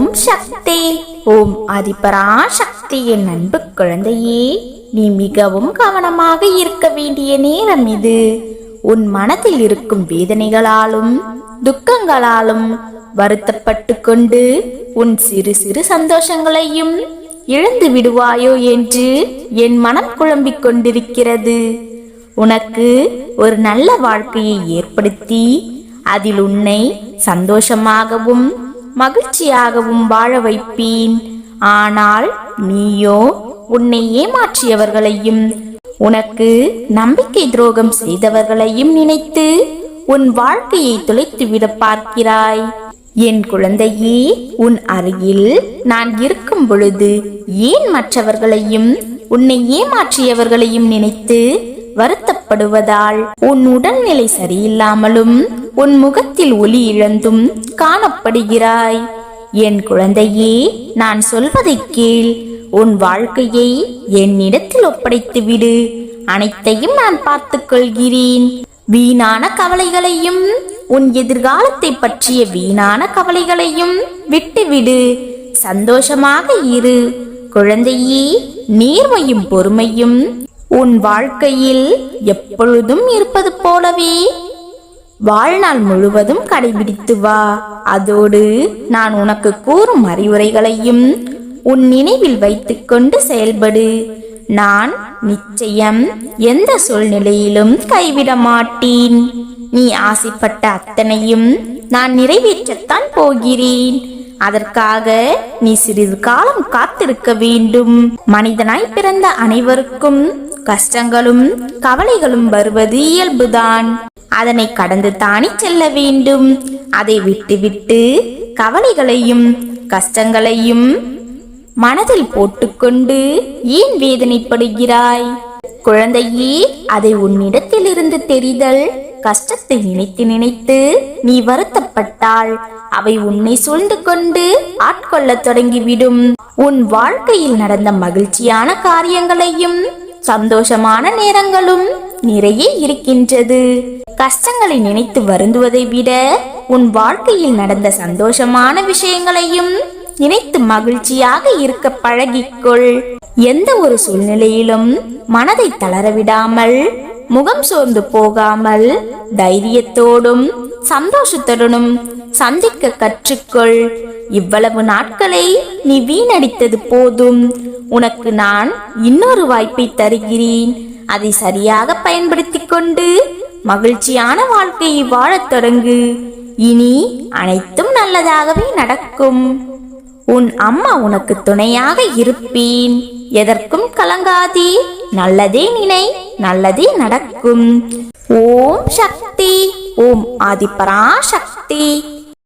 ஓம் சக்தி. ஓம் அதிபரா சக்தியின் அன்பு குழந்தையே நீ மிகவும் கவனமாக இருக்க வேண்டிய நேரம் இது. உன் மனதில் இருக்கும் வேதனைகளாலும் துக்கங்களாலும் வருத்தப்பட்டு கொண்டு உன் சிறு சிறு சந்தோஷங்களையும் இழந்து விடுவாயோ என்று என் மனம் குழம்பிக் கொண்டிருக்கிறது. உனக்கு ஒரு நல்ல வாழ்க்கையை ஏற்படுத்தி அதில் உன்னை சந்தோஷமாகவும் மகிழ்ச்சியாகவும் வாழ வைப்பேன். ஆனால் நீயோ உன்னை ஏமாற்றியவர்களையும் உனக்கு நம்பிக்கை துரோகம் செய்தவர்களையும் நினைத்து உன் வாழ்க்கையை துளைத்துவிட பார்க்கிறாய். என் குழந்தையே உன் அருகில் நான் இருக்கும் பொழுது ஏன் மற்றவர்களையும் உன்னை ஏமாற்றியவர்களையும் நினைத்து வருத்தப்படுவதால் உன் உடல்நிலை சரியில்லாமலும் உன் முகத்தில் ஒளி இழந்தும் காணப்படுகிறாய். என் குழந்தையே நான் சொல்வதை கேள். உன் வாழ்க்கையை என்னிடத்தில் ஒப்படைத்து விடு அனைத்தையும் நான் பார்த்துக் கொள்கிறேன். வீணான கவலைகளையும் உன் எதிர்காலத்தை பற்றிய வீணான கவலைகளையும் விட்டுவிடு. சந்தோஷமாக இரு. குழந்தையே நேர்மையும் பொறுமையும் உன் வாழ்க்கையில் எப்பொழுதும் இருப்பது போலவே வாழ்நாள் முழுவதும் கடைபிடித்து வா. அதோடு நான் உனக்கு கூறும் அறிவுரைகளையும் உன் நினைவில் வைத்துக்கொண்டு செயல்படு. நான் நிச்சயம் எந்த சூழ்நிலையிலும் கைவிட மாட்டேன். நீ ஆசைப்பட்ட அத்தனையும் நான் நிறைவேற்றத்தான் போகிறேன். அதற்காக நீ சிறிது காலம் காத்திருக்க வேண்டும். மனிதனாய் பிறந்த அனைவருக்கும் கஷ்டங்களும் கவலைகளும் வருவது இயல்புதான். அதனை கடந்து தானே செல்ல வேண்டும். அதை விட்டுவிட்டு கவலைகளையும் கஷ்டங்களையும் மனதில் போட்டுக்கொண்டு ஏன் வேதனைப்படுகிறாய்? குழந்தையே அதை உன்னிடத்திலிருந்து தெரிதல் கஷ்டத்தை நினைத்து நினைத்து நீ வருத்தப்பட்டால் அவை உன்னை சூழ்ந்து கொண்டு ஆட்கொள்ளத் தொடங்கிவிடும். உன் வாழ்க்கையில் நடந்த மகிழ்ச்சியான காரியங்களையும் சந்தோஷமான நேரங்களும் நிறைய இருக்கின்றது. கஷ்டங்களை நினைத்து வருந்துவதை விட உன் வாழ்க்கையில் நடந்த சந்தோஷமான விஷயங்களையும் நினைத்து மகிழ்ச்சியாக இருக்க பழகிக்கொள். எந்த ஒரு சூழ்நிலையிலும் மனதை தளரவிடாமல் முகம் சோர்ந்து போகாமல் தைரியத்தோடும் சந்தோஷத்துடனும் சந்திக்க கற்றுக்கொள். இவ்வளவு நாட்களை நீ வீணடித்தது போதும். உனக்கு நான் இன்னொரு வாய்ப்பை தருகிறேன். அதை சரியாக பயன்படுத்திக் கொண்டு மகிழ்ச்சியான வாழ்க்கையை வாழத் தொடங்கு. இனி அனைத்தும் நல்லதாகவே நடக்கும். உன் அம்மா உனக்கு துணையாக இருப்பேன். எதற்கும் கலங்காதே. நல்லதே நினை நல்லதே நடக்கும். ஓம் சக்தி ஓம் ஆதிபரா சக்தி